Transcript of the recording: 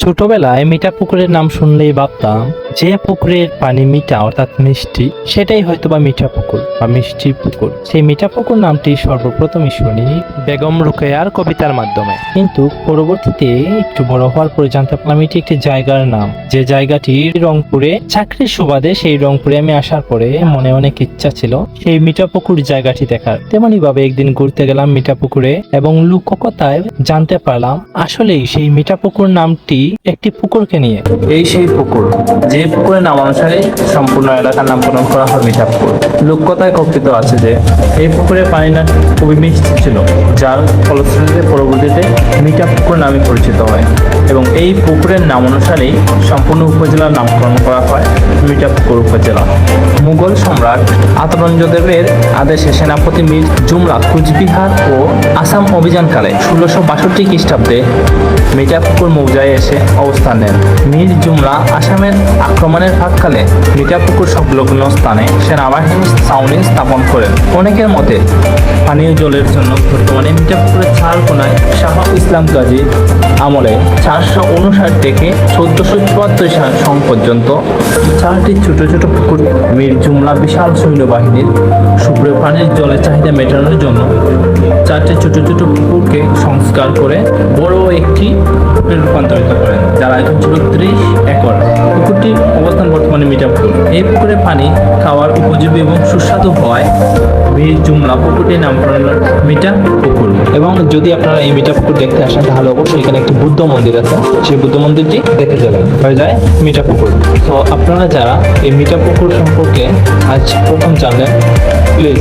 ছোটবেলায় মিঠা পুকুরের নাম শুনলেই ভাবতাম যে পুকুরের পানি মিঠা, অর্থাৎ মিষ্টি, সেটাই হয়তো বা মিঠা পুকুর বা মিষ্টি পুকুর। সেই মিঠা পুকুর নামটি সর্বপ্রথমই শুনি বেগম রুকেয়ার কবিতার মাধ্যমে। কিন্তু পরবর্তীতে একটু বড় হওয়ার পরে জানতে পারলাম এটি একটি জায়গার নাম। যে জায়গাটি রংপুরে চাকরির সুবাদে, সেই রংপুরে আমি আসার পরে মনে অনেক ইচ্ছা ছিল সেই মিঠা পুকুর জায়গাটি দেখার। তেমনি ভাবে একদিন ঘুরতে গেলাম মিঠা পুকুরে এবং লোককথায় জানতে পারলাম আসলেই সেই মিঠা পুকুর নামটি একটি পুকুরকে নিয়ে। এই সেই পুকুর, যে পুকুরের নাম অনুসারে সম্পূর্ণ এলাকার নামকরণ করা হয় মিঠা পুকুর লোককথায় কল্পিত আছে যে, এই পুকুরের পানিটা খুবই মিষ্টি ছিল, যার ফলশ্রুতিতে, পরবর্তীতে মিঠা পুকুর নামে পরিচিত হয় এবং এই পুকুরের নাম অনুসারেই সম্পূর্ণ উপজেলার নামকরণ করা হয় মিঠা পুকুর উপজেলা। মুঘল সম্রাট আতরঞ্জদেবের আদেশে সেনাপতি মীর জুমলা কুচবিহার ও আসাম অভিযানকালে ষোলোশো বাষট্টি খ্রিস্টাব্দে মিঠাপুকুর মৌজায় এসে অবস্থান নেন। মীর জুমলা আসামের আক্রমণের ভাগকালে মিঠাপুকুর সংলগ্ন স্থানে সেনাবাহিনী ছাউনি স্থাপন করেন। অনেকের মতে, পানীয় জলের জন্য বর্তমানে মিঠাপুকুরের চার কোনায় শাহ ইসলাম গাজী আমলে চারশো উনষাট থেকে চোদ্দশো চুয়াত্তর সাল সন পর্যন্ত চারটি ছোট ছোট পুকুর, মীর জুমলা বিশাল সৈন্যবাহিনীর শুভ্র পানির জলের চাহিদা মেটানোর জন্য চারটি ছোট ছোট পুকুরকে সংস্কার করে বড় একটি রূপান্তরিত করেন। যার আয়তন ছিল ত্রিশ একর। পুকুরটির অবস্থান বর্তমানে মিঠাপুকুর এই পুকুরে পানি খাওয়ার উপযোগী এবং সুস্বাদু হওয়ায় মীর জুমলা পুকুরটির হলো মিঠা পুকুর। এবং যদি আপনারা এই মিঠা পুকুর দেখতে আসেন, তাহলে অবশ্যই এখানে একটি বুদ্ধ মন্দির আছে। সেই বুদ্ধ মন্দিরটি দেখে যাবেন। হয়ে যায় মিঠা পুকুর। তো আপনারা যারা এই মিঠা পুকুর সম্পর্কে আজ প্রথম জানলেন প্লিজ